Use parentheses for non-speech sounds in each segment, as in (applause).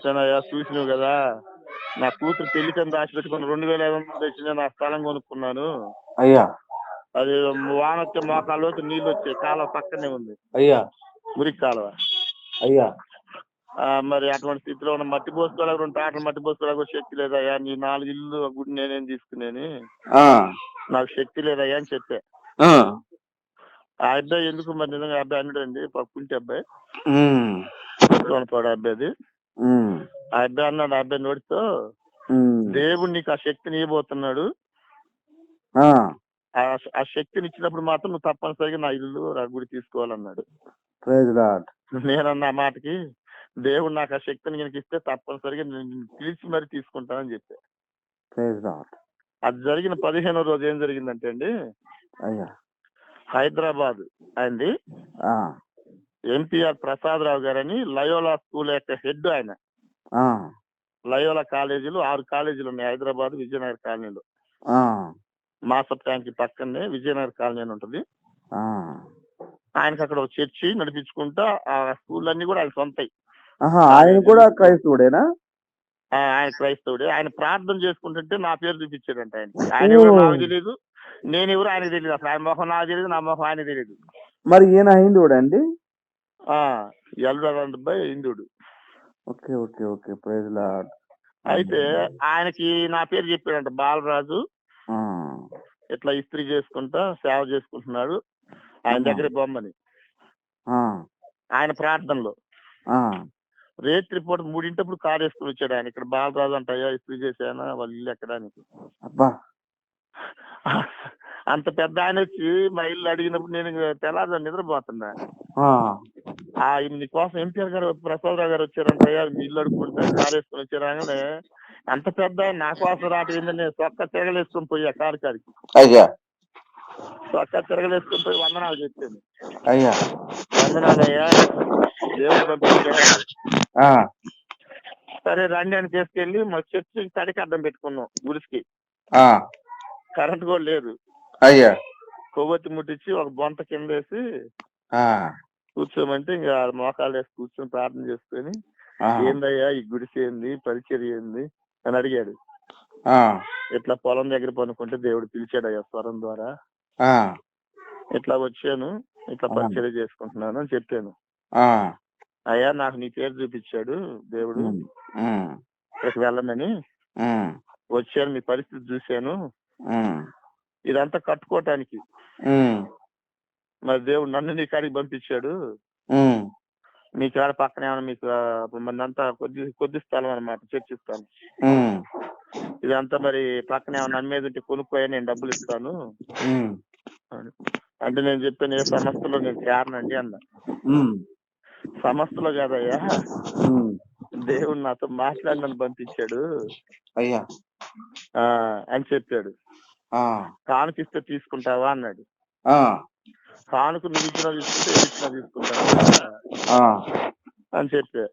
చెప్పానయ్యా చూసినావు కదా. నా కూతురు పెళ్ళి కింద రాసి పెట్టుకుని రెండు వేల ఐదు వందలు తెచ్చి నేను ఆ స్థలం కొనుక్కున్నాను. అయ్యా. అది వాన వచ్చే మోకాళ్ళ లోతు నీళ్ళు వచ్చాయి కాలువ పక్కనే ఉంది. అయ్యా. మురికి కాలువ. అయ్యా. మరి అటువంటి స్థితిలో ఉన్న మట్టి పోసుకోవడానికి రెండు టాటలు మట్టి కూడా శక్తి లేదయ్యా నీ నాలుగు ఇల్లు గుడి నేనేం తీసుకునేని? నాకు శక్తి లేదయ్యా అని చెప్పా. ఆ, అబ్బాయి ఎందుకు మరి నిజంగా అబ్బాయి అన్నాడండి? పక్కుంటి అబ్బాయి. ఉమ్, ఆ అబ్బాయి అన్నాడు ఆ అబ్బాయి ఉమ్, దేవుడు నీకు ఆ శక్తిని ఇవ్వబోతున్నాడు. ఆ, శక్తిని ఇచ్చినప్పుడు మాత్రం నువ్వు తప్పనిసరిగా నా ఇల్లు నా గుడి తీసుకోవాలన్నాడు. నేనన్న ఆ మాటకి దేవుడు నాకు ఆ శక్తిని కనుక ఇస్తే తప్పనిసరిగా నేను పిలిచి మరి తీసుకుంటానని చెప్పా. అది జరిగిన పదిహేనో రోజు ఏం జరిగిందంటే అండి హైదరాబాద్ అండి ఎంపీఆర్ ప్రసాద్ రావు గారని లయోలా స్కూల్ యొక్క హెడ్ ఆయన. లయోలా కాలేజీలు ఆరు కాలేజీలు ఉన్నాయి హైదరాబాద్ విజయనగర్ కాలనీలో. మాసప్ ట్యాంక్ పక్కనే విజయనగర్ కాలనీ అని ఉంటుంది. ఆయనకి అక్కడ ఒక చర్చి నడిపించుకుంటా ఆ స్కూల్ అన్ని కూడా ఆయన సొంతయి. ఆయన కూడా క్రైస్తవుడేనా? ఆయన క్రైస్తవుడే. ఆయన ప్రార్థన చేసుకుంటుంటే నా పేరు చూపించాడంట ఆయన. ఆయన ఎవరో నాకు తెలియదు నేను ఎవరు ఆయనకు తెలియదు అసలు ఆయన మొహం నాకు తెలియదు నా మొహం ఆయన తెలియదు మరి ఈయన హిందువుడా అండి? Okay okay okay. ప్రైజ్ అయితే ఆయనకి నా పేరు చెప్పాడంట బాలరాజు. ఇట్లా ఇస్త్రీ చేసుకుంటా సేవ చేసుకుంటున్నాడు. ఆయన దగ్గర బొమ్మని. ఆయన ప్రార్థనలో. రేత్రి పూట మూడింటప్పుడు కారు వేసుకుని వచ్చాడు ఆయన. ఇక్కడ బాలరాజు అంట అయ్యా ఇస్త్రీ చేశానా? వాళ్ళ ఇల్లు ఎక్కడానికి అబ్బా. (laughs) అంత పెద్ద ఆయన వచ్చి మా ఇల్లు అడిగినప్పుడు నేను తెల్లారు నిద్రపోతున్నా. ఆ, ఆ నీ కోసం ఎన్టీఆర్ గారు ప్రసాదరావు గారు వచ్చారంట మీ ఇల్లు అడుక్కుంటే కారు వేసుకుని వచ్చారాగానే అంత పెద్ద ఆయన నా కోసం రావటం ఏంటని చొక్క తిరగలేసుకుని పోయి ఆ కారు కాడికి. అయ్యా. చొక్క తిరగలేసుకుని పోయి వందనాలు చెప్పాను. అయ్యా. వందనాలు అయ్యా దేవుడు సరే రండి అని తీసుకెళ్ళి మా చర్చి తడికి అడ్డం పెట్టుకున్నాం గుడికి కరెంట్ కూడా లేదు. అయ్యా. కొవ్వొత్తి ముట్టించి ఒక బొంత కింద వేసి కూర్చోమంటే ఇంకా మోకాలు వేసి కూర్చొని ప్రార్థన చేసుకొని ఏందయ్యా ఈ గుడిసి ఏంది? పరిచర్య ఏంది? అని అడిగాడు. ఇట్లా పొలం దగ్గర పనుకుంటే దేవుడు పిలిచాడయ్యా స్వరం ద్వారా. ఇట్లా వచ్చాను ఇట్లా పరిచర్య చేసుకుంటున్నాను అని చెప్పాను. అయ్యా నాకు నీ పేరు చూపించాడు దేవుడు. ఇక్కడికి వెళ్ళమని వచ్చాను మీ పరిస్థితి చూశాను. ఇదంతా కట్టుకోవటానికి మరి దేవుడు నన్ను నీ కాడికి పంపించాడు. మీ కాడ పక్కన ఏమైనా మీకు అంతా కొద్ది కొద్ది స్థలం అనమాట చర్చిస్తాను. ఇదంతా మరి పక్కన ఏమైనా అమ్మేది ఉంటే కొనుక్కోయా నేను డబ్బులు ఇస్తాను. అంటే నేను చెప్పాను ఏ సంస్థలో నేను చేరనండి అన్న. ఉమ్, సంస్థలో కాదయ్యా. దేవుడు నాతో మాట్లాడి నన్ను పంపించాడు. అయ్యా. ఆ అని చెప్పాడు. కానుకిస్తే తీసుకుంటావా అన్నాడు. కానుక నువ్వు ఇచ్చినా తీసుకుంటే ఇచ్చినా తీసుకుంటావా? అని చెప్పా.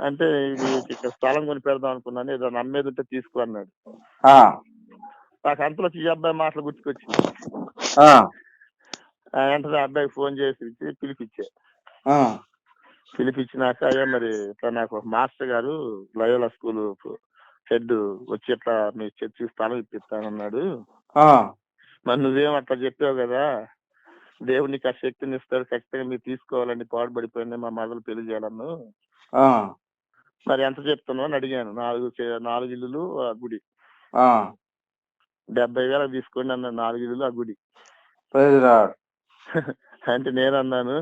అంటే ఇది ఇక్కడ స్థలం కొని పెడదాం అనుకున్నాను ఏదో నమ్మేది ఉంటే తీసుకో అన్నాడు. నాకు అంతలో ఈ అబ్బాయి మాటలు గుర్తుకొచ్చింది ఆ, వెంటనే అబ్బాయికి ఫోన్ చేసి పిలిపించా. పిలిపించినాక అయ్యా మరి ఇట్లా నాకు ఒక మాస్టర్ గారు లయోలా స్కూల్ హెడ్ వచ్చి ఇట్లా మీ చర్చి స్థలం ఇప్పిస్తానన్నాడు. మరి నువ్వేం అట్లా చెప్పావు కదా? దేవుడు నీకు ఆ శక్తిని ఇస్తాడు ఖచ్చితంగా మీరు తీసుకోవాలండి పాడుపడిపోయింది మా మదలు పెళ్ళి చేయాలను మరి ఎంత చెప్తున్నావు అని అడిగాను నాలుగు నాలుగు ఇల్లులు ఆ గుడి. డెబ్బై వేలకు తీసుకోండి అన్నాడు నాలుగు ఇల్లులు ఆ గుడి. (laughs) అంటే నేను అన్నాను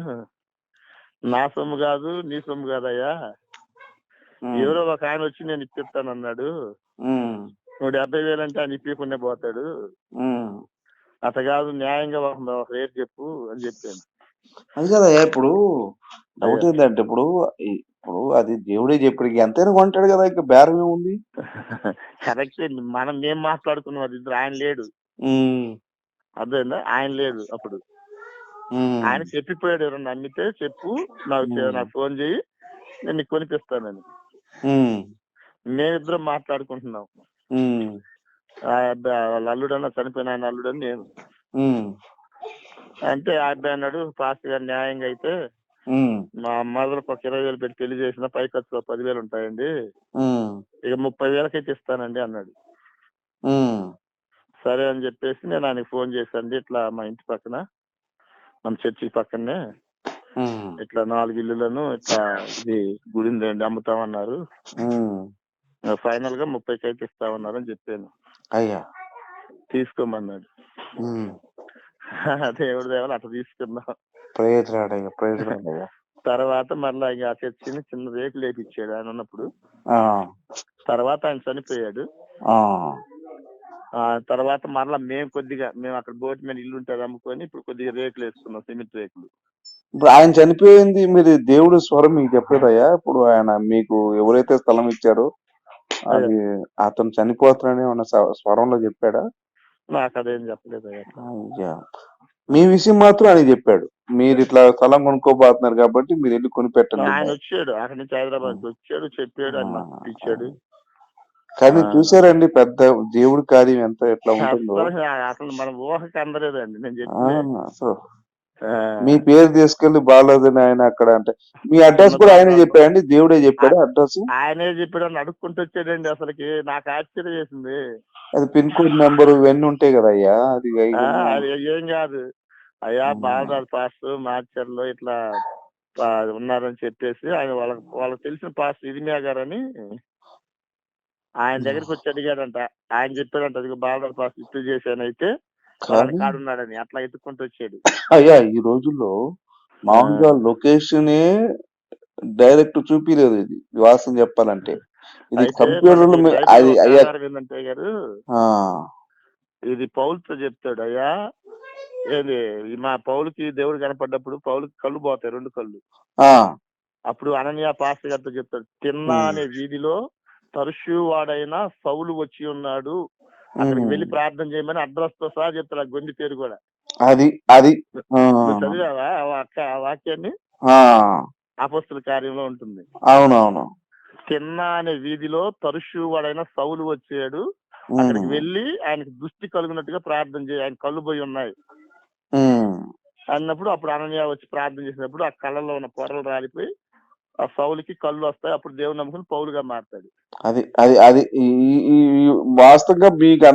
నా సొమ్ము కాదు నీ సొమ్ము కాదయ్యా. ఎవరో ఒక ఆయన వచ్చి నేను ఇప్పిస్తాను అన్నాడు నువ్వు డెబ్బై వేలు అంటే ఆయన ఇప్పకుండా పోతాడు. అత కాదు న్యాయంగా ఒక రేట్ చెప్పు అని చెప్పాను. అది కదా ఇప్పుడు డౌట్ ఏంటంటే ఇప్పుడు ఇప్పుడు అది దేవుడే చెప్పాడు ఇక ఎంతైనా కొంటాడు కదా ఇక బేరం ఏముంది? (laughs) కరెక్ట్ మనం మేము మాట్లాడుకున్నాం అది ఇద్దరు ఆయన లేడు. అర్థమైందా? ఆయన లేడు అప్పుడు. ఆయన చెప్పిపోయాడు ఎవరన్నా అమ్మితే చెప్పు నాకు. నాకు ఫోన్ చేయి నేను నీకు కొనిపిస్తానని. మేమిద్దరం మాట్లాడుకుంటున్నాం. ఆ అబ్బాయి వాళ్ళ అల్లుడన్నా చనిపోయిన ఆయన అల్లుడని నేను. అంటే ఆ అబ్బాయి అన్నాడు పాస్టర్ గారు న్యాయంగా అయితే మా మదర్కి ఒక ఇరవై వేలు పెట్టి పెళ్ళి చేసిన పై ఖర్చులో పదివేలు ఉంటాయండి. ఇక ముప్పై వేలకైతే ఇస్తానండి అన్నాడు. సరే అని చెప్పేసి నేను ఆయనకి ఫోన్ చేశాను ఇట్లా మా ఇంటి పక్కన మన చర్చి పక్కనే ఇట్లా నాలుగు ఇల్లులను ఇట్లా ఇది గుడి అమ్ముతామన్నారు. ఫైనల్గా ముప్పైకి అయితే ఇస్తామన్నారు అని చెప్పాను. అయ్యా. తీసుకోమన్నాడు. (laughs) దేవుడి దేవాలి అట్లా తీసుకున్నాం తర్వాత మళ్ళీ ఇక ఆ చర్చిని చిన్న రేకు లేపిచ్చాడు ఆయన ఉన్నప్పుడు. తర్వాత ఆయన చనిపోయాడు. తర్వాత మరలా మేము కొద్దిగా మేము అక్కడ బోట్ మీద ఇల్లు ఉంటుంది అమ్ముకొని ఇప్పుడు కొద్దిగా రేకులు వేసుకున్నాం సిమెంట్ రేకులు. ఇప్పుడు ఆయన చనిపోయింది మీరు దేవుడి స్వరం మీకు చెప్పలేదయ్యా? ఇప్పుడు ఆయన మీకు ఎవరైతే స్థలం ఇచ్చారో అది అతను చనిపోతున్నాడని స్వ- స్వరంలో చెప్పాడా? నాకు అదేం చెప్పలేదు మీ విషయం మాత్రం ఆయన చెప్పాడు. మీరు ఇట్లా స్థలం కొనుక్కోబోతున్నారు కాబట్టి మీరు వెళ్ళి కొనిపెట్టండి. ఆయన వచ్చాడు అక్కడి నుంచి హైదరాబాద్ వచ్చాడు చెప్పాడు ఆయన ఇచ్చాడు. కానీ. చూసారండి పెద్ద దేవుడి కార్యం ఎంత ఎట్లా ఉంటుందో. అసలు మన ఊహకి అందలేదండి నేను ఆ, మీ పేరు తీసుకెళ్ళి బాగాలేదని ఆయన అక్కడ అంటే మీ అడ్రస్ కూడా ఆయనే చెప్పాడండి దేవుడే చెప్పాడు అడ్రస్. ఆయనే చెప్పాడు అని అడుక్కుంటూ వచ్చాడండి అసలుకి నాకు ఆశ్చర్యం చేసింది అది పిన్ కోడ్ నెంబర్ ఇవన్నీ ఉంటాయి కదా అయ్యా అది ఏం కాదు. అయ్యా. బాలరాజు పాస్టర్ మార్చర్లో ఇట్లా ఉన్నారని చెప్పేసి ఆయన వాళ్ళకి వాళ్ళకి తెలిసిన పాస్టర్ ఇదిమియా గారని ఆయన దగ్గరికి వచ్చి అడిగాడంట. ఆయన చెప్పాడంట అది బాలరాజు పాస్టర్ ఇట్లు చేశాను అయితే వాళ్ళ కానీ కాడున్నాడని అట్లా ఎత్తుకుంటూ వచ్చాడు. అయ్యా ఈ రోజుల్లో మామూలుగా లొకేషన్ డైరెక్ట్ చూపిలేదు ఇది వాస్తవం చెప్పాలంటే. ఇది కంప్యూటర్ అది అయ్యా. గారు ఇది పౌలుతో చెప్తాడు అయ్యా ఏది మా పౌలుకి దేవుడు కనపడ్డప్పుడు పౌలుకి కళ్ళు పోతాయి రెండు కళ్ళు. అప్పుడు అననీయ పాస్టర్ గారితో చెప్తాడు తిన్నా. అనే వీధిలో తరచూ వాడైన సౌలు వచ్చి ఉన్నాడు అక్కడికి. వెళ్ళి ప్రార్థన చేయమని అడ్రస్తో సహా చెప్తాడు ఆ గొంతు పేరు కూడా. అది అది. చదివావా? ఆ వాక్య- ఆ వాక్యాన్ని? అపస్తుల కార్యంలో ఉంటుంది. అవునవును. తిన్నా అనే వీధిలో తరచూ వాడైన సౌలు వచ్చాడు. అక్కడికి వెళ్ళి ఆయనకి దృష్టి కలిగినట్టుగా ప్రార్థన చేయి ఆయన కళ్ళు పోయి ఉన్నాయి. అన్నప్పుడు అప్పుడు అననీయ వచ్చి ప్రార్థన చేసినప్పుడు ఆ కళ్ళలో ఉన్న పొరలు రాలిపోయి ఆ సౌలుకి కళ్ళు వస్తాయి అప్పుడు దేవుని నమ్ముకుని పౌలుగా మారుతాడు. అది అది అది వాస్తవంగా మీకు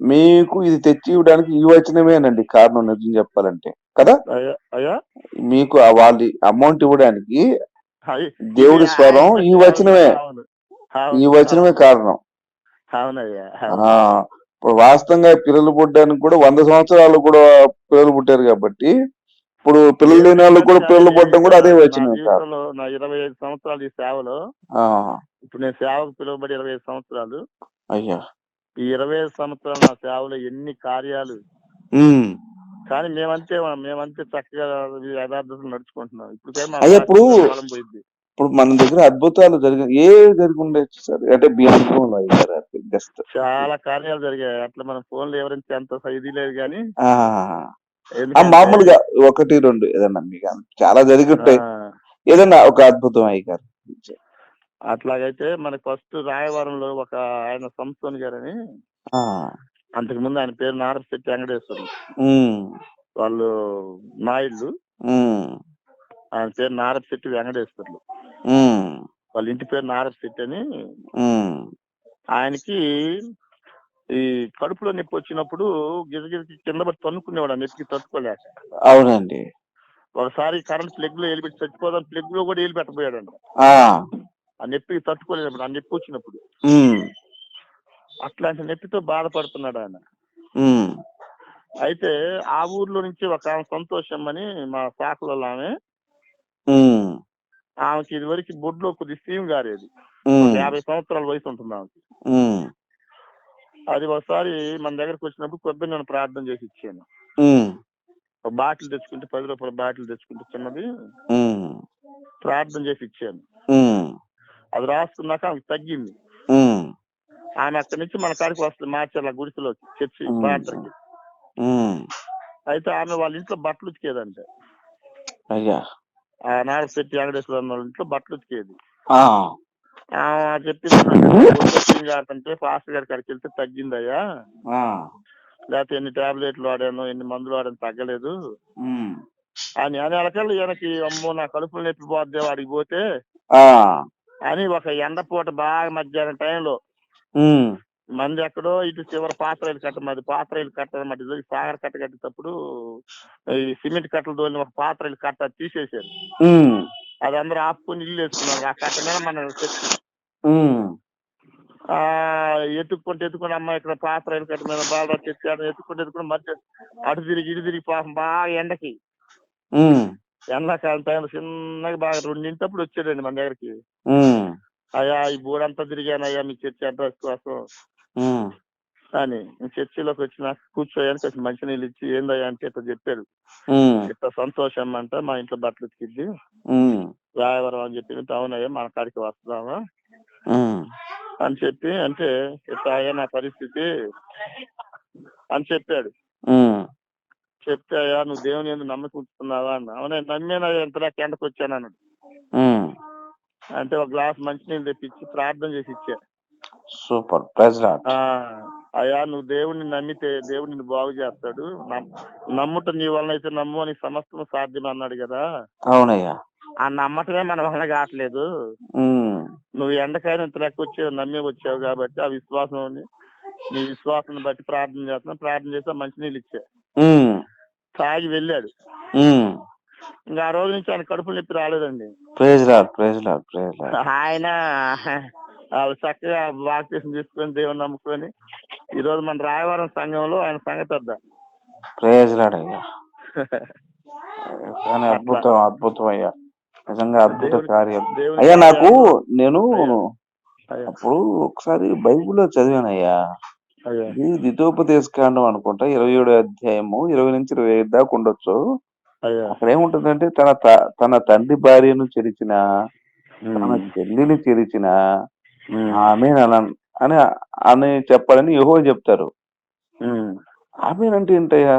మీకు ఇది తెచ్చి ఇవ్వడానికి ఈ వచనమేనండి కారణం నిజం చెప్పాలంటే కదా? అయ్యా మీకు వాళ్ళ అమౌంట్ ఇవ్వడానికి దేవుడి స్వరం ఈ వచనమే. ఈ వచనమే కారణం. అవునయ్యా. ఇప్పుడు వాస్తవంగా పిల్లలు పుట్టడానికి కూడా వంద సంవత్సరాలు కూడా పిల్లలు పుట్టారు కాబట్టి ఇప్పుడు పిల్లలు లేని వాళ్ళు కూడా పిల్లలు పుట్టడం కూడా అదే నా వచ్చినాయి కారణం జీవితంలో నా ఇరవై ఐదు సంవత్సరాలు ఈ సేవలో. ఇప్పుడు నేను సేవకు పిలువబడి ఇరవై ఐదు సంవత్సరాలు. అయ్యా. ఈ ఇరవై ఐదు సంవత్సరాలు నా సేవలో ఎన్ని కార్యాలు. కానీ మేమంతే మేమంతే చక్కగా యథార్థతలు నడుచుకుంటున్నాం. ఇప్పుడు అయ్యా, ఇప్పుడు- ఇప్పుడు మన దగ్గర అద్భుతాలు జరిగిన ఏ జరిగి ఉండొచ్చు సార్ అంటే జస్ట్. చాలా కార్యాలు జరిగాయి. అట్లా మన ఫోన్లో ఎవరైతే అంత ఇది లేదు కానీ మామూలుగా ఒకటి రెండు ఏదన్నా మీకు చాలా జరిగి ఉంటాయి ఏదన్నా ఒక అద్భుతం అయ్యారు అట్లాగైతే మనకి ఫస్ట్ రాయవరంలో ఒక ఆయన సంస్థని గారని అంతకు ముందు ఆయన పేరు నారశెట్టి వెంకటేశ్వరం వాళ్ళు నాయుళ్ళు. ఆయన పేరు నారశెట్టి వెంకటేశ్వర్లు. వాళ్ళ ఇంటి పేరు నారశెట్టి అని ఆయనకి ఈ కడుపులో నొప్పి వచ్చినప్పుడు గిజగిజకి కింద పడి తన్నుకునేవాడు ఆ నొప్పికి తట్టుకోలేక. అవునండి. ఒకసారి కరెంట్ ప్లగ్లో వెళ్ళిపెట్టి చచ్చిపోదాం ప్లగ్లో కూడా వెళ్ళి పెట్టబోయాడంట ఆ, నొప్పికి తట్టుకోలేనప్పుడు ఆ నొప్పి వచ్చినప్పుడు. అట్లాంటి నొప్పితో బాధపడుతున్నాడు ఆయన. అయితే ఆ ఊర్లో నుంచి ఒక ఆమె సంతోషం అని మా శాఖలో ఆమె ఆమెకి ఇది వరకు బొడ్లో కొద్ది సీమ్ గారేది. యాభై సంవత్సరాల వయసు ఉంటుంది ఆమెకి. అది ఒకసారి మన దగ్గరకు వచ్చినప్పుడు కొద్దిగా నేను ప్రార్థన చేసి ఇచ్చాను. బాటిల్ తెచ్చుకుంటే పది రూపాయల బాటిల్ తెచ్చుకుంటే చిన్నది. ప్రార్థన చేసి ఇచ్చాను. అది రాసుకున్నాక ఆమెకు తగ్గింది. ఆమె అక్కడి నుంచి మన కాడికి వస్తుంది మార్చాల గుడిసెలో చర్చి. ప్రార్థనకి అయితే ఆమె వాళ్ళ ఇంట్లో బట్టలు ఉతికేదంట. అయ్యా. ఆ నాడు శెట్టి వెంకటేశ్వర వాళ్ళ ఇంట్లో బట్టలు ఉతికేది. ఆమె చెప్పింది అంటే ఫాస్ట్ గారి కాడికి వెళ్తే తగ్గిందయ్యా. లేకపోతే ఎన్ని టాబ్లెట్లు వాడాను ఎన్ని మందులు వాడాను తగ్గలేదు. అని అని అలకల్లా ఈయనకి అమ్మో నా కడుపులో నొప్పి పోద్దే వాడికి పోతే. అని ఒక ఎండపూట బాగా మధ్యాహ్నం టైంలో మంది ఎక్కడో ఇటు చివరి పాత్రలు కట్ట మాది పాత్రలు కట్ట అనమాట ఇది సాగర్ కట్ట కట్టేటప్పుడు ఈ సిమెంట్ కట్టలు తోలిన ఒక పాత్రలు కట్ట తీసేశారు. ఉమ్, అది అందరూ ఆపుకొని ఇల్లు వేసుకున్నారు. ఆ కట్ట మీద మన ఎత్తుక్కుంటే ఎత్తుకుని అమ్మ ఇక్కడ పాత్ర కట్ట మీద బాగా తెచ్చాడు ఎత్తుకుంటే ఎత్తుకుని మధ్య అటు తిరిగి ఇటు తిరిగి పాపం బాగా ఎండకి. ఎండాకాలం టైంలో చిన్నగా బాగా రెండింటప్పుడు వచ్చాడండి మన దగ్గరికి. అయ్యా ఈ బూడంతా తిరిగానయ్యా మీ చర్చి అడ్రస్ కోసం. అని చర్చిలోకి వచ్చిన కూర్చోయానికి కొంచెం మంచినీళ్ళు ఇచ్చి ఏందయ్యా అంటే ఇట్లా చెప్పాడు. ఇట్లా సంతోషం అంట మా ఇంట్లో బట్టలు ఉతికిద్ది. ఉమ్, రాయవరం అని చెప్పి అవునయ్యా మన కాడికి వస్తున్నావా? అని చెప్పి అంటే ఇట్లా నా పరిస్థితి అని చెప్పాడు. చెప్తే అయ్యా నువ్వు దేవుని ఎందుకు నమ్మకం ఉంచుతున్నావా? అన్న. అవునే నమ్మేనయ్యా ఇంతదాకా ఎండకు వచ్చాను అన్నాడు. అంటే ఒక గ్లాస్ మంచినీళ్ళు తెప్పించి ప్రార్థన చేసి ఇచ్చా. సూపర్. అయ్యా నువ్వు దేవుడిని నమ్మితే దేవుడు నిన్ను బాగు చేస్తాడు. నమ్- నమ్ముట నీ వలన అయితే నమ్ము అని సమస్తం సాధ్యం అన్నాడు కదా. అవునయ్యా. ఆ నమ్మటమే మన వలన కావట్లేదు. నువ్వు ఎండకైనా ఇంత లెక్క వచ్చావు నమ్మి వచ్చావు కాబట్టి ఆ విశ్వాసం. నీ విశ్వాసం బట్టి ప్రార్థన చేస్తున్నా ప్రార్థన చేస్తే మంచినీళ్ళు ఇచ్చా. ఉమ్, తాగి వెళ్ళాడు. ఇంకా ఆ రోజు నుంచి ఆయన కడుపు నొప్పి రాలేదండి. ఆయన చక్కగా బాప్తీసం తీసుకొని దేవుని నమ్ముకొని ఈ రోజు మన రాయవరం సంఘంలో ఆయన సంగతి (laughs) కానీ అద్భుతం అద్భుతం అయ్యా. నిజంగా అద్భుత కార్యం. అయ్యా నాకు నేను అప్పుడు ఒకసారి బైబిల్లో చదివానయ్యా. అయ్యా. ఇది ద్వితోపదేశకాండం అనుకుంటా ఇరవై ఏడు అధ్యాయము ఇరవై నుంచి ఇరవై ఐదు దాకా ఉండొచ్చు. అక్కడ ఏముంటుందంటే తన తన తండ్రి భార్యను చెరిచిన తన చెల్లిని చెరిచిన ఆమె అని అని చెప్పాలని యహో చెప్తారు. ఉమ్. ఆమె అంటే ఏంటయ్యా?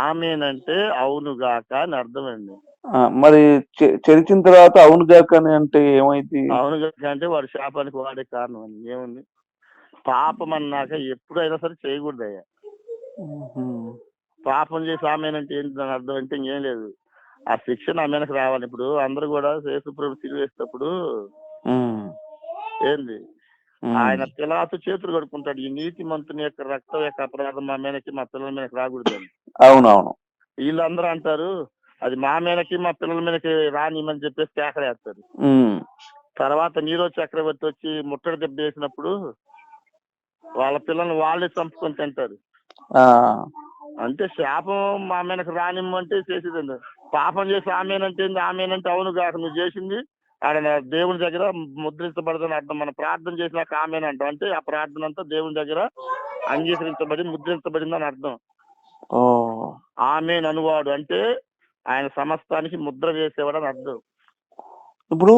ఆమెనంటే అవును గాక అని అర్థం అండి ఆ, మరి చెరిచిన తర్వాత అవును గాక అని అంటే ఏమైంది? అవును గాక అంటే వాడు శాపానికి వాడే కారణం అండి ఏముంది? పాపం అన్నాక ఎప్పుడైనా సరే చేయకూడదు అయ్యా. పాపం చేసి ఆమెనంటే ఏంటి దాని అర్థం? అంటే ఇంకేం లేదు. ఆ శిక్ష నా మీదకి రావాలి. ఇప్పుడు అందరూ కూడా వేసేటప్పుడు ఉమ్, ఏంది? ఆయన పిలాతు చేతులు కడుక్కుంటాడు. ఈ నీతి మంతుని యొక్క రక్తం యొక్క అపరాధం మా మీదకి మా పిల్లల మీదకి రాకూడదు అని అవునవును. వీళ్ళందరూ అంటారు అది మా మీదకి మా పిల్లల మీదకి రానిమని చెప్పేసి కేకలేస్తారు తర్వాత నీరో చక్రవర్తి వచ్చి ముట్టడి దెబ్బ వేసినప్పుడు వాళ్ళ పిల్లల్ని వాళ్ళే చంపుకొని తింటారు. అంటే శాపం మా మీదకి రానిమ్మంటే చేసేదండి. పాపం చేసి ఆమెనంటే? ఆమెనంటే అవును కాక నువ్వు చేసింది. ఆయన దేవుని దగ్గర ముద్రించబడదని అర్థం. మనం ప్రార్థన చేసినాక ఆమెను అంటాం. అంటే ఆ ప్రార్థన అంతా దేవుని దగ్గర అంగీకరించబడి ముద్రించబడిందని అర్థం. ఓ. ఆమెను అనువాడు అంటే ఆయన సమస్తానికి ముద్ర వేసేవాడు అని అర్థం. ఇప్పుడు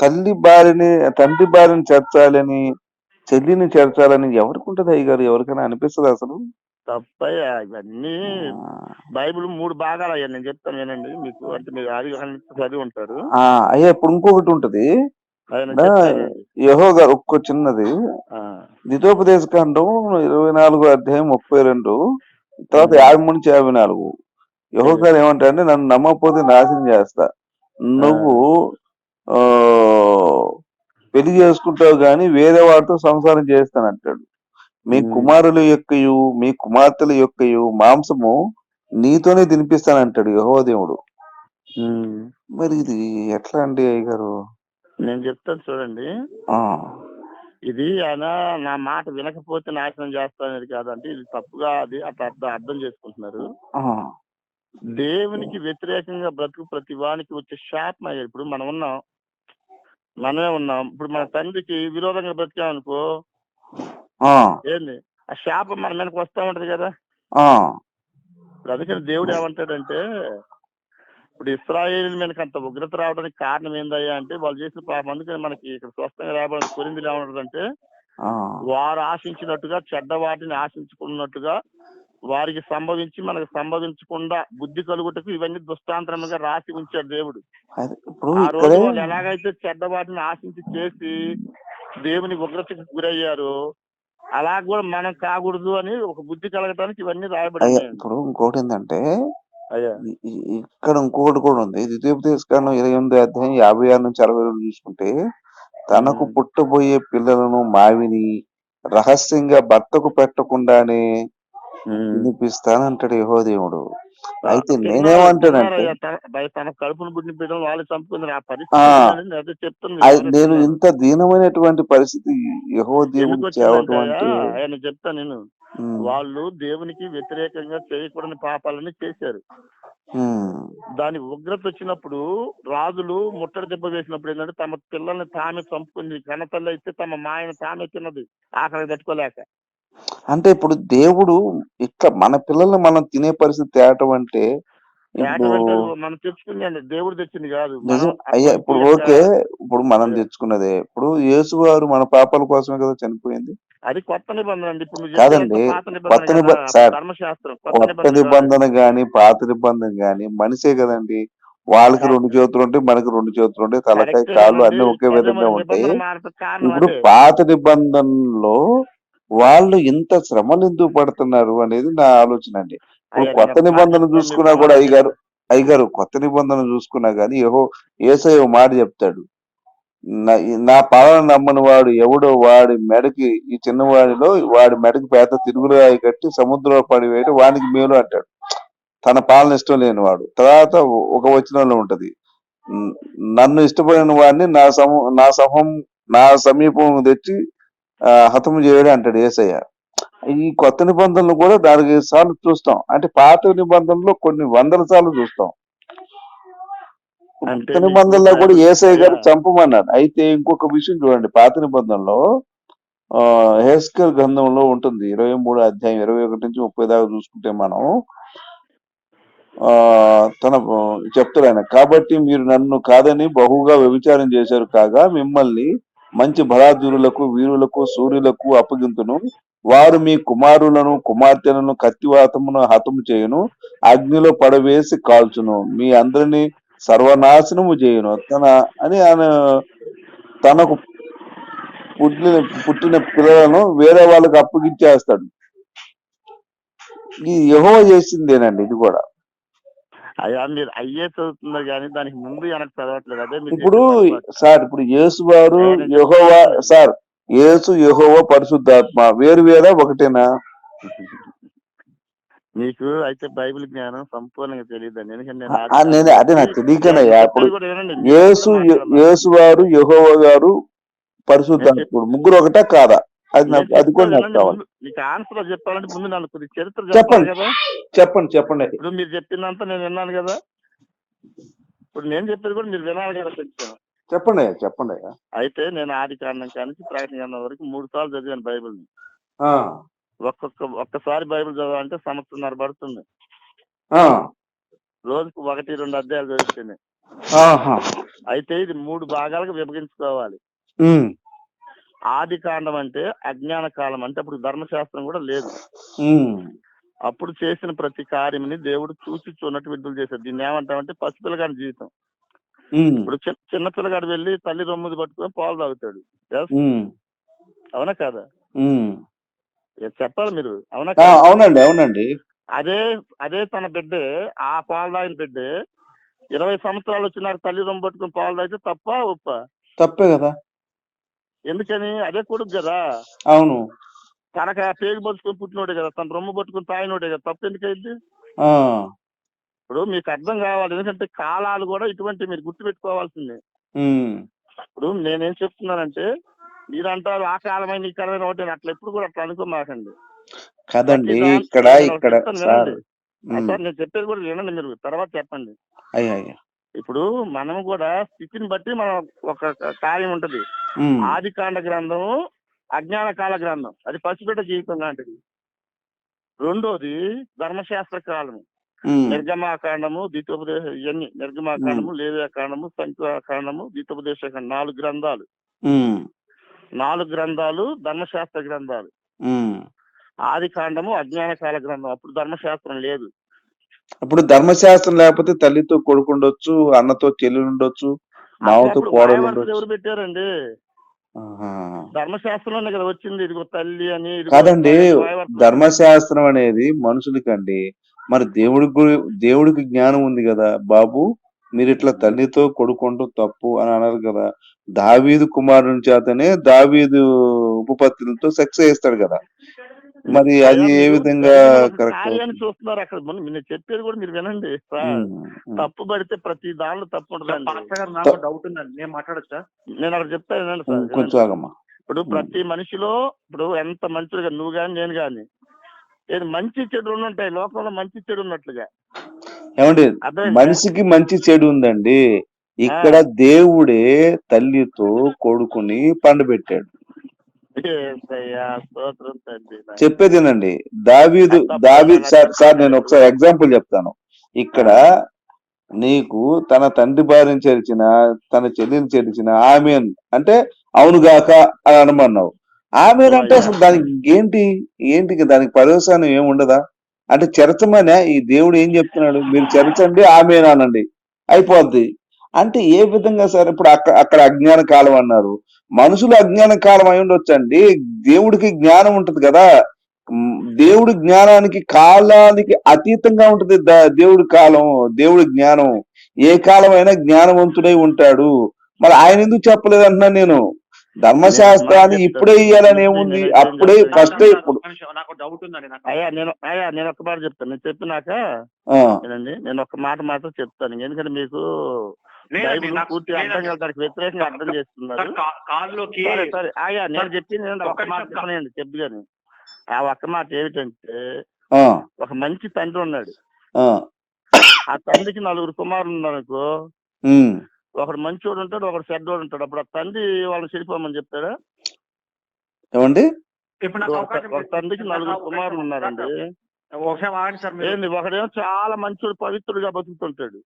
తల్లి భార్యని తండ్రి భార్యని చేర్చాలని చెల్లిని చేర్చాలని ఎవరికి ఉంటది అయ్య గారు ఎవరికైనా అనిపిస్తుంది అసలు? తప్పయ్యా ఇవన్నీ బైబిల్ మూడు భాగాలు అయ్యా నేను చెప్తాను వినండి. మీకు అంటే మీరు అది చదివి ఉంటారు. అయ్యా ఇప్పుడు ఇంకొకటి ఉంటది. యహో గారు ఒక్క చిన్నది. ఆ, ద్వితోపదేశ కాండం ఇరవై నాలుగు అధ్యాయం ముప్పై రెండు తర్వాత. యాభై మూడు నుంచి యాభై నాలుగు. యహో గారు ఏమంటారంటే నన్ను నమ్మకపోతే నాశనం చేస్తా. నువ్వు పెళ్ళి చేసుకుంటావు గాని వేరే వాడితో సంసారం చేస్తానంటాడు మీ. కుమారుల యొక్కయు మీ కుమార్తెల యొక్కయు మాంసము నీతోనే తినిపిస్తానంటాడు యహో దేవుడు. ఉమ్. మరి ఇది ఎట్లా అండి అయ్య గారు నేను చెప్తాను చూడండి. ఆ, ఇది ఆయన నా మాట వినకపోతే నాశనం చేస్తానని కాదంటే ఇది తప్పుగా అది అట్లా అర్థం చేసుకుంటున్నారు. దేవునికి వ్యతిరేకంగా బ్రతుకు ప్రతి వానికి వచ్చే శాపం అయ్యారు ఇప్పుడు మనం ఉన్నాం మనమే ఉన్నాం. ఇప్పుడు మన తండ్రికి విరోధంగా బ్రతికామనుకో ఏంది? ఆ శాపం మన మీదకి వస్తా ఉంటది కదా. ఇప్పుడు అందుకని దేవుడు ఏమంటాడంటే ఇప్పుడు ఇస్రాయేల్ మీదకి అంత ఉగ్రత రావడానికి కారణం ఏందయ్యా అంటే వాళ్ళు చేసిన పాపం అందుకని మనకి ఇక్కడ స్వస్థంగా రాబడిన కొరిందులు ఏమంటుందంటే వారు ఆశించినట్టుగా చెడ్డ వాటిని ఆశించుకున్నట్టుగా వారికి సంభవించి మనకు సంభవించకుండా బుద్ధి కలుగుటకు ఇవన్నీ దుష్టాంతరముగా రాసి ఉంచాడు దేవుడు ఆ రోజు వాళ్ళు ఎలాగైతే చెడ్డ వాటిని ఆశించి చేసి దేవుని ఉగ్రతకు గురయ్యారు అలా కూడా మనం కాకూడదు అని ఒక బుద్ధి కలగటానికి ఇవన్నీ అయ్యా రాయబడి ఇప్పుడు ఇంకోటి ఏంటంటే ఇక్కడ ఇంకొకటి కూడా ఉంది ద్వితీయోపదేశకాండం ఇరవై ఎనిమిది అధ్యాయం యాభై ఆరు నుంచి అరవై రెండు చూసుకుంటే తనకు. పుట్టబోయే పిల్లలను మావిని రహస్యంగా భర్తకు పెట్టకుండానే. వినిపిస్తానంటాడు యహో దేవుడు అయితే నేనేమంటానంటే. తన- బయ- తన కడుపును పుట్టిన బిడ్డలు వాళ్ళు చంపుకున్నారు. ఆ పరిస్థితి అది నేను ఇంత దీనమైనటువంటి పరిస్థితి యహో దేవుడు ఆయన చెప్తా నేను. వాళ్ళు దేవునికి వ్యతిరేకంగా చేయకూడని పాపాలని చేశారు. దాని ఉగ్రత వచ్చినప్పుడు రాజులు ముట్టడి దెబ్బ వేసినప్పుడు ఏంటంటే తమ పిల్లల్ని తామే చంపుకుంది. కన్నతల్లి అయితే తమ మాయను తామే తిన్నది. ఆకలి తట్టుకోలేక. అంటే ఇప్పుడు దేవుడు ఇట్లా మన పిల్లల్ని మనం తినే పరిస్థితి తేవటం అంటే ఇప్పుడు మనం దేవుడు తెచ్చింది కాదు. నిజం. మనం అయ్యా ఇప్పుడు యొక్క- ఓకే. ఇప్పుడు మనం. తెచ్చుకున్నదే. ఇప్పుడు యేసు వారు మన పాపాల కోసమే కదా చనిపోయింది? అది కొత్త నిబంధన అండి. ఇప్పుడు నువ్వు కాదండి, కొత్త నిబంధన సార్, ధర్మశాస్త్రం కొత్త కొత్త నిబంధన కాదు. నిబంధన గాని పాత నిబంధన గాని మనిషే కదండి. వాళ్ళకి. రెండు చేతులు ఉంటాయి మనకి రెండు చేతులు ఉంటాయి తలకాయ కరెక్టే కాళ్ళు. అన్ని ఒకే విధంగా ఉంటాయి. నిబంధన మార్పు కారణం ఇప్పుడు అదే. పాత నిబంధనలో వాళ్ళు ఇంత శ్రమలు ఎందుకు పడుతున్నారు అనేది నా ఆలోచన అండి. ఇప్పుడు కొత్త నిబంధన చూసుకున్నా కూడా అయ్యగారు. అయ్యగారు కొత్త నిబంధన చూసుకున్నా గానీ ఏహో ఓ మాట చెప్తాడు. నా- పాలన నమ్మని వాడు ఎవడో వాడి మెడకి ఈ చిన్నవాడిలో వాడి మెడకి పేద తిరుగురాయి కట్టి సముద్రంలో పడివేయడం వానికి మేలు అంటాడు. తన పాలన ఇష్టం లేని వాడు. తర్వాత ఒక వచనంలో ఉంటది. "న- నన్ను ఇష్టపడిన వాడిని నా సమూ నా సమం నా సమీపం తెచ్చి హతము చేయడం అంటాడు ఏసయ్య. ఈ కొత్త నిబంధనలు కూడా దానికి సార్లు చూస్తాం. అంటే పాత నిబంధనలో కొన్ని వందల సార్లు చూస్తాం. కొత్త నిబంధనలో కూడా ఏసయ్య గారు అయ్యా. చంపమన్నాడు అయితే ఇంకొక విషయం చూడండి. పాత నిబంధనలో హేస్కర్ గ్రంథంలో ఉంటుంది. ఇరవై మూడు అధ్యాయం ఇరవై ఒకటి నుంచి ముప్పై దాకా చూసుకుంటే మనం ఆ తన చెప్తాడు ఆయన కాబట్టి మీరు నన్ను కాదని బహుగా వ్యభిచారం చేశారు కాగా మిమ్మల్ని మంచి బలాధురులకు వీరులకు సూర్యులకు అప్పగింతును. వారు మీ కుమారులను కుమార్తెలను కత్తివాతమును హతము చేయును. అగ్నిలో పడవేసి కాల్చును. మీ అందరిని సర్వనాశనము చేయును. తన అని ఆయన తనకు పుట్టిన పుట్టిన పిల్లలను వేరే వాళ్ళకి అప్పగించేస్తాడు. ఈ యహో చేసిందేనండి ఇది కూడా. అయ్యా మీరు అయ్యే చదువుతున్నారు కానీ దానికి ముందు వెనక్కి చదవట్లేదు అదే ఇప్పుడు. సార్ ఇప్పుడు యేసు వారు యెహోవా. సార్ యేసు యెహోవా పరిశుద్ధాత్మ వేరు వేరా ఒకటేనా మీకు అయితే బైబిల్ జ్ఞానం సంపూర్ణంగా తెలియదండి ఎందుకంటే నేను అదే నాకు తెలియకనయ్యా ఇప్పుడు యేసు. యేసు వారు యెహోవా గారు పరిశుద్ధాత్ముడు ముగ్గురు ఒకటా కాదా అది నాకు అది కూడా నాకు. కావాలి. మీకు ఆన్సర్ చెప్పాలంటే ముందు నాకు కొద్దిగా చరిత్ర చెప్పండి. చెప్పాలి కదా. చెప్పండి చెప్పండి. ఇప్పుడు మీరు చెప్పిందంతా నేను విన్నాను కదా. ఇప్పుడు నేను చెప్పేది కూడా మీరు వినాలి కదా కొంచెం. చెప్పండి అయ్యా చెప్పండి అయ్యా. అయితే నేను ఆది కాండం కానీ ప్రకటన కాండం వరకు మూడు సార్లు చదివాను బైబిల్ని. ఆ, ఒక్కొక్క ఒక్కసారి బైబిల్ చదవాలంటే సంవత్సరంన్నర పడుతుంది. రోజుకు ఒకటి రెండు అధ్యాయాలు చదువుతుంది ఆహా, అయితే ఇది మూడు భాగాలకు విభజించుకోవాలి. ఆది కాండం అంటే అజ్ఞాన కాలం అంటే అప్పుడు ధర్మశాస్త్రం కూడా లేదు. అప్పుడు చేసిన ప్రతి కార్యముని దేవుడు చూసి చూడనట్టు విడుదల చేశాడు. దీన్ని ఏమంటామంటే పసిపిల్లగాడి జీవితం. ఇప్పుడు చిన్న చిన్న పిల్లగాడు వెళ్ళి తల్లి రొమ్ముది పట్టుకొని పాలు తాగుతాడు. అవునా కాదా? చెప్పాలి మీరు. అవునా? అవునండి అవునండి. అదే అదే తన బిడ్డే ఆ పాలు తాగిన బిడ్డే ఇరవై సంవత్సరాలు వచ్చినాక తల్లి రొమ్ము పట్టుకొని పాలు తాగితే తప్ప ఉప్ప తప్పే కదా. ఎందుకని? అదే కొడుకు కదా. అవును. తనకు ఆ పేగు పట్టుకొని పుట్టినోడే కదా. తన రొమ్ము పట్టుకొని తాగినోడే కదా. తప్పు ఎందుకైంది ఇప్పుడు మీకు అర్థం కావాలి. ఎందుకంటే కాలాలు కూడా ఇటువంటి మీరు గుర్తుపెట్టుకోవాల్సిందే. ఉమ్, ఇప్పుడు నేనేం చెప్తున్నానంటే మీరు అంటారు ఆ కాలమైన ఈ కాలమైన ఒకటి అట్లా ఎప్పుడు కూడా అట్లా అనుకోమాకండి. కదండి ఇక్కడ ఇక్కడ సార్ నేను చెప్పేది కూడా వినండి మీరు. తర్వాత చెప్పండి. అయ్యా. ఇప్పుడు మనం కూడా స్థితిని బట్టి మనం ఒక కార్యం ఉంటది. ఆది కాండ గ్రంథం అజ్ఞాన కాల గ్రంథం. అది పసిబిడ్డ జీవితం లాంటిది. రెండోది ధర్మశాస్త్ర కాలం ఉమ్, నిర్గమాకాండము ద్వితోపదేశ ఇవన్నీ నిర్గమాకాండము లేవ్యాకాండము సంఖ్యాకాండము ద్వితోపదేశ నాలుగు గ్రంథాలు. నాలుగు గ్రంథాలు ధర్మశాస్త్ర గ్రంథాలు. ఆది కాండము అజ్ఞాన కాల గ్రంథం. అప్పుడు ధర్మశాస్త్రం లేదు. ఇప్పుడు ధర్మశాస్త్రం లేకపోతే తల్లితో కొడుకు ఉండొచ్చు అన్నతో చెల్లి ఉండొచ్చు మామతో కోడలు ఉండొచ్చు ఎవరు పెట్టారండి. ధర్మశాస్త్రంలోనే కదా వచ్చింది ఇదిగో తల్లి అని కాదండి. ధర్మశాస్త్రం అనేది మనుషులకండి. మరి దేవుడికి దేవుడికి జ్ఞానం ఉంది కదా బాబు మీరు ఇట్లా తల్లితో కొడుకుంటూ తప్పు అని అన్నారు కదా. దావీదు కుమారుని చేతనే దావీదు ఉపపత్తులతో సెక్స్ చేస్తాడు కదా. మరి అది ఏ విధంగా కరెక్ట్? కార్యాన్ని చూస్తున్నారు అక్కడ. నేను చెప్పేది కూడా మీరు వినండి. తప్పు పడితే ప్రతి దానిలో తప్పు ఉంటుందండి. పాస్టర్ గారు నాకు డౌట్ ఉందండి. నేను మాట్లాడచ్చా? నేను అక్కడ చెప్తా వినండి సార్ కొంచెం ఇప్పుడు ప్రతి మనిషిలో ఇప్పుడు ఎంత మంచిగా నువ్వు కానీ నేను కానీ ఏది మంచి చెడు ఉంటాయి లోకంలో మంచి చెడు ఉన్నట్లుగా. ఏమండి? మనిషికి మంచి చెడు ఉందండి. ఇక్కడ దేవుడే తల్లితో కొడుకుని పండబెట్టాడు ఏసయ్యా, స్తోత్రం తండ్రి నాయనా. చెప్పేదేనండి దావీదు నాకు సార్ సార్ నేను. ఒకసారి ఎగ్జాంపుల్ చెప్తాను. ఇక్కడ నీకు తన తండ్రి భార్యను చేర్చిన తన చెల్లిని చేర్చిన ఆమెన్ అంటే అవునుగాక అని అనమన్నావు. ఆమెన్ అంటే అసలు దానికి ఏంటి? ఏంటి దానికి పర్యవసానం ఏమి ఉండదా? అంటే చెరచమనే ఈ దేవుడు ఏం చెప్తున్నాడు? మీరు చెరచండి ఆమెన్ అనండి. అయిపోద్ది. అంటే ఏ విధంగా సార్ ఇప్పుడు అక్కడ అక్కడ అజ్ఞాన కాలం అన్నారు. మనుషులు అజ్ఞాన కాలం అయి ఉండొచ్చండి. దేవుడికి జ్ఞానం ఉంటది కదా. దేవుడి జ్ఞానానికి కాలానికి అతీతంగా ఉంటది దేవుడి కాలం దేవుడి జ్ఞానం. ఏ కాలం అయినా జ్ఞానవంతుడై ఉంటాడు. మరి ఆయన ఎందుకు చెప్పలేదు అంటున్నా నేను? ధర్మశాస్త్రాన్ని ఇప్పుడే ఇయ్యాలని ఏముంది అప్పుడే ఫస్ట్ ఇప్పుడు నాకు డౌట్ ఉందండి నాకు. అయ్యా నేను అయ్యా నేను ఒక మాట చెప్తాను. నేను చెప్పినాక నేను ఒక మాట మాత్రం చెప్తాను. ఎందుకంటే మీకు బైబిల్ పూర్తిగా అర్థం. కాదు దానికి వ్యతిరేకంగా చేస్తున్నారు. సరే నేను చెప్పింది ఒక్క ఒక మాట. చెప్పనండి చెప్పు కానీ ఆ ఒక్క మాట ఏమిటంటే ఆ, ఒక మంచి తండ్రి ఉన్నాడు. ఆ, ఆ తండ్రికి నలుగురు కుమారులు ఉన్నారు అనుకో ఉమ్. ఒకడు మంచోడు ఉంటాడు ఒకడు చెడ్డోడు ఉంటాడు. అప్పుడు ఆ తండ్రి వాళ్ళని చెడిపోమని చెప్తాడా? ఏమండి? ఇప్పుడు నాకు ఒక తండ్రికి నలుగురు కుమారులు ఉన్నారండి. ఒకసారి ఒకడేమో చాలా మంచోడు పవిత్రుడిగా బతుకుతుంటాడు.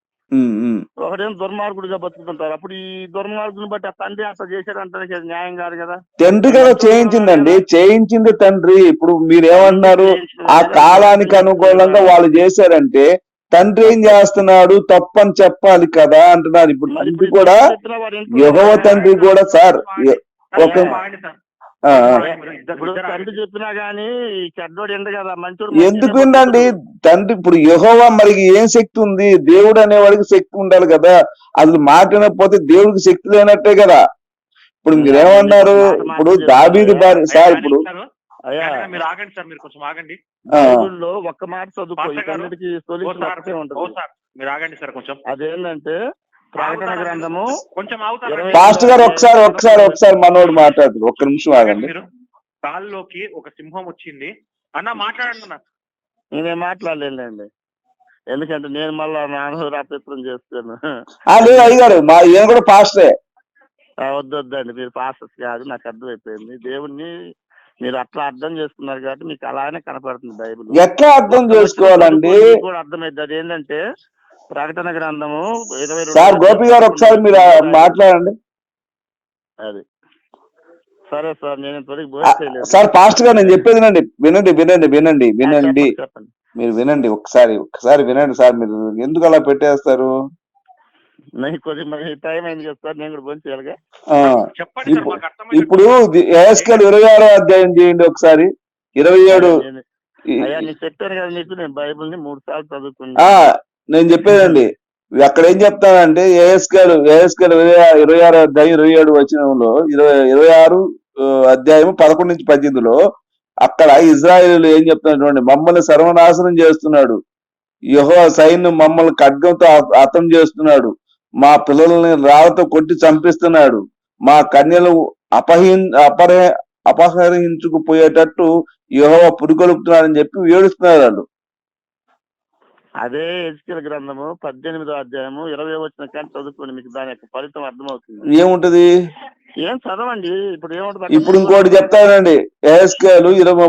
ఒకడేమో దుర్మార్గుడిగా బతుకుతుంటారు. అప్పుడు ఈ దుర్మార్గుని బట్టి ఆ తండ్రి అట్లా చేశాడంటే న్యాయం కాదు కదా? తండ్రి కదా చేయించిందండి. చేయించింది తండ్రి. ఇప్పుడు మీరు ఏమంటున్నారు ఆ కాలానికి అనుకూలంగా వాళ్ళు చేశారంటే తండ్రి ఏం చేస్తున్నాడు? తప్పని చెప్పాలి కదా అంటున్నారు. ఇప్పుడు తండ్రి కూడా యెహోవా తండ్రి కూడా సార్ ఒక. ఇప్పుడు తండ్రి చెప్పినా గానీ ఈ చెడ్డోడు ఎండు కదా మంచోడు ఎందుకు ఉండండి తండ్రి ఇప్పుడు యెహోవా మరి ఏం శక్తి ఉంది? దేవుడు అనేవాడికి శక్తి ఉండాలి కదా. అది మాట్లాడకపోతే దేవుడికి శక్తి లేనట్టే కదా. ఇప్పుడు మీరు ఏమన్నారు ఇప్పుడు దాబీది భార్య సార్ ఇప్పుడు అయ్యా. మీరు ఆగండి సార్ మీరు కొంచెం ఆగండి. ఒక్క మాట చదువుకో. పాస్టర్ గారు, ఇతన్నిటికి ఓ సొల్యూషన్ సార్ ఒకటే ఓ ఉంటుంది సార్ మీరు ఆగండి సార్ కొంచెం. అదేంటంటే ప్రకటన గ్రంథము కొంచెం పాస్టర్ గారు ఒకసారి ఒకసారి ఒకసారి మనోడు మాట్లాడుతారు ఒక్క నిమిషం ఆగండి. మీరు కాల్లోకి ఒక సింహం వచ్చింది. అన్న మాట్లాడండి అన్న. నేనేం మాట్లాడలేనండి ఎందుకంటే నేను మళ్ళా నాన్న చేస్తాను. లేదు అయ్యారు మా ఈయన కూడా పాస్టరే. ఆ, వద్దు వద్దండి మీరు పాస్టర్స్ కాదు నాకు అర్థమైపోయింది. దేవుణ్ణి మీరు అట్లా అర్థం చేసుకున్నారు కాబట్టి మీకు అలానే కనపడుతుంది బైబిల్. ఎట్లా అర్థం చేసుకోవాలండి? కూడా అర్థమైంది అది ఏంటంటే ప్రకటన గ్రంథము ఇరవై సార్ గోపి గారు ఒకసారి మీరు మాట్లాడండి. అది. సరే సార్ నేను ఇంతవరకు సార్ పాస్టర్ గారు నేను చెప్పేది వినండి. వినండి వినండి వినండి వినండి. మీరు వినండి ఒకసారి ఒకసారి వినండి సార్ మీరు ఎందుకు అలా పెట్టేస్తారు? ఇప్పుడు- ఏఎస్కేల్ ఇరవై ఆరో అధ్యాయం చేయండి ఒకసారి. ఇరవై ఏడు చెప్పాను కదా మీకు నేను బైబిల్ని మూడు సార్లు ఆ చదువుకున్నా నేను చెప్పేదండి. అక్కడ ఏం చెప్తానంటే ఏఎస్ గారు ఏఎస్ గారు ఇరవై ఆరు అధ్యాయం ఇరవై ఏడు వచనంలో ఇరవై ఇరవై ఆరు అధ్యాయం పదకొండు నుంచి పద్దెనిమిదిలో అక్కడ ఇజ్రాయేల్ ఏం చెప్తున్నారు మమ్మల్ని సర్వనాశనం చేస్తున్నాడు. యహో సైన్యం మమ్మల్ని ఖడ్గంతో అర్థం చేస్తున్నాడు. మా పిల్లల్ని రాళ్ళతో కొట్టి చంపిస్తున్నాడు. మా కన్యలు అపహి అపహ అపహరించుకుపోయేటట్టు యహో పురుగొలుపుతున్నాడని చెప్పి ఏడుస్తున్నారు వాళ్ళు. అదే ఎజ్కేల్ గ్రంథము పద్దెనిమిదో అధ్యాయము ఇరవై వచ్చిన కానీ చదువుకోండి మీకు దాని యొక్క ఫలితం అర్థమవుతుంది. ఏముంటది? ఏం చదవండి ఇప్పుడు ఏముంటుంది? ఇప్పుడు ఇంకోటి చెప్తానండి. ఏఎస్కేలు ఇరవై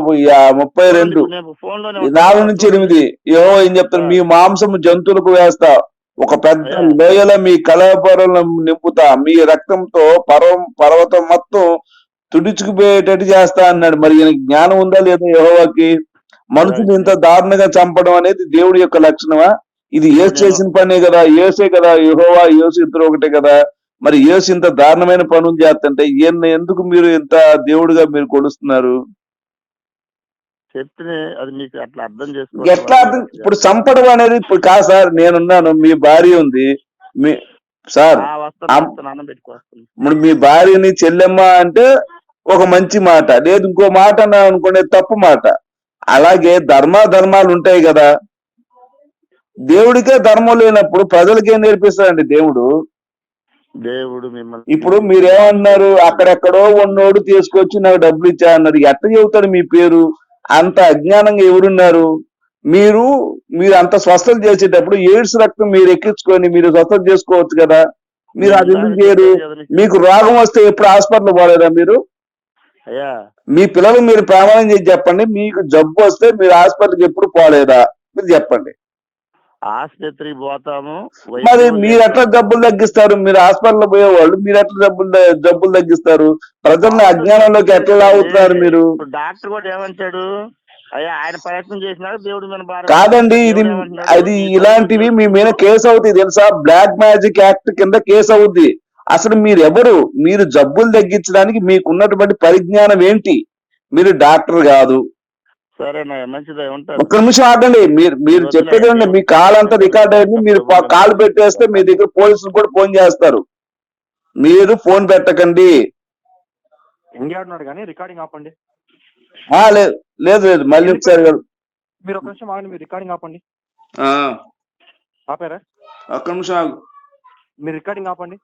ముప్పై రెండు. నాలుగు నుంచి ఎనిమిది. ఏవో ఏం చెప్తాను మీ మాంసము జంతువులకు వేస్తా. ఒక పెద్ద లోయల మీ కలపరలను నింపుతా. మీ రక్తంతో పర్వం పర్వతం మొత్తం తుడుచుకుపోయేటట్టు చేస్తా అన్నాడు. మరి ఈయనకి జ్ఞానం ఉందా లేదా యెహోవాకి? మనుషులు ఇంత దారుణంగా చంపడం అనేది దేవుడి యొక్క లక్షణమా? ఇది ఏసు చేసిన పనే కదా ఏసే కదా యెహోవా యేసు ఇద్దరు ఒకటే కదా. మరి యేసు ఇంత దారుణమైన పనులు చేస్తుంటే ఎందుకు మీరు ఇంత దేవుడిగా మీరు కొలుస్తున్నారు? చెప్తే అది మీకు అట్లా అర్థం ఎట్లా అర్థం? ఇప్పుడు చంపడం అనేది ఇప్పుడు కాదు సార్ నేనున్నాను మీ భార్య ఉంది మీ సార్ ఇప్పుడు మీ భార్యని చెల్లెమ్మ అంటే ఒక మంచి మాట లేదు ఇంకో మాట అనుకునే తప్పు మాట. అలాగే ధర్మ ధర్మాలు ఉంటాయి కదా. దేవుడికే ధర్మం లేనప్పుడు ప్రజలకేం నేర్పిస్తాడండి దేవుడు? దేవుడు మిమ్మల్ని ఇప్పుడు మీరేమన్నారు అక్కడెక్కడో ఉన్నోడు తీసుకొచ్చి నాకు డబ్బులు ఇచ్చా అన్నారు ఎట్ట చెబుతాడు మీ పేరు? అంత అజ్ఞానంగా ఎవరున్నారు? మీరు మీరు అంత స్వస్థత చేసేటప్పుడు ఎయిడ్స్ రక్తం మీరు ఎక్కించుకొని మీరు స్వస్థత చేసుకోవచ్చు కదా. మీరు అది ఎందుకు చేయరు? మీకు రోగం వస్తే ఎప్పుడు హాస్పిటల్ పోలేదా మీరు? మీ పిల్లలు మీరు ప్రమాణం చేసి చెప్పండి. మీకు జబ్బు వస్తే మీరు హాస్పిటల్కి ఎప్పుడు పోలేదా? మీరు చెప్పండి. ఆసుపత్రికి పోతాము. మరి మీరు ఎట్లా జబ్బులు తగ్గిస్తారు? మీరు హాస్పిటల్ పోయేవాళ్ళు మీరు ఎట్లా జబ్బులు జబ్బులు తగ్గిస్తారు? ప్రజల్ని అజ్ఞానంలోకి ఎట్లా లాగుతున్నారు మీరు? డాక్టర్ కూడా ఏమంటాడు? అయ్యా ఆయన ప్రయత్నం చేసినాడు దేవుడి కాదండి ఇది? అది ఇలాంటివి మీ మీద కేసు అవుతుంది తెలుసా? బ్లాక్ మ్యాజిక్ యాక్ట్ కింద కేసు అవుద్ది. అసలు మీరు ఎవరు మీరు జబ్బులు తగ్గించడానికి మీకు ఉన్నటువంటి పరిజ్ఞానం ఏంటి? మీరు డాక్టర్ కాదు. ఒక్క నిమిషం ఆగండి. మీరు మీరు చెప్పేది మీ కాల్ అంతా రికార్డ్ అయింది. మీరు కాల్ పెట్టేస్తే మీ దగ్గర పోలీసులు కూడా ఫోన్ చేస్తారు. మీరు ఫోన్ పెట్టకండి. కానీ రికార్డింగ్ ఆపండి. లేదు లేదు లేదు. మళ్ళీ ఒకసారి. మీరు ఒక నిమిషం ఆగండి. మీరు రికార్డింగ్ ఆపండి. ఆపారా? ఒక్క నిమిషం ఆగు. మీరు రికార్డింగ్ ఆపండి.